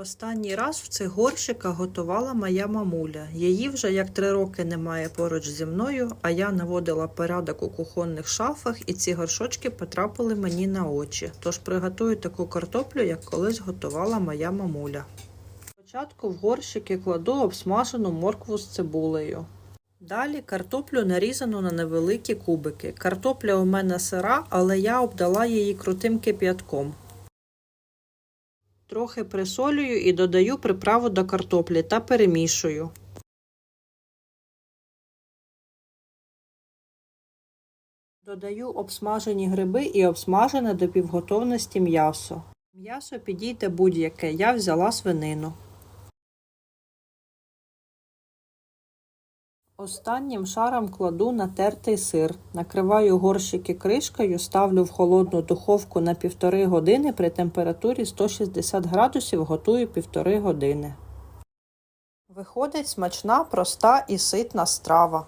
Останній раз в цих горщиках готувала моя мамуля. Її вже як три роки немає поруч зі мною, а я наводила порядок у кухонних шафах, і ці горшочки потрапили мені на очі. Тож приготую таку картоплю, як колись готувала моя мамуля. Спочатку в горщики кладу обсмажену моркву з цибулею. Далі картоплю нарізану на невеликі кубики. Картопля у мене сира, але я обдала її крутим кип'ятком. Трохи присолюю і додаю приправу до картоплі та перемішую. Додаю обсмажені гриби і обсмажене до півготовності м'ясо. М'ясо підійде будь-яке, я взяла свинину. Останнім шаром кладу натертий сир. Накриваю горщики кришкою, ставлю в холодну духовку на півтори години при температурі 160 градусів, готую півтори години. Виходить смачна, проста і ситна страва.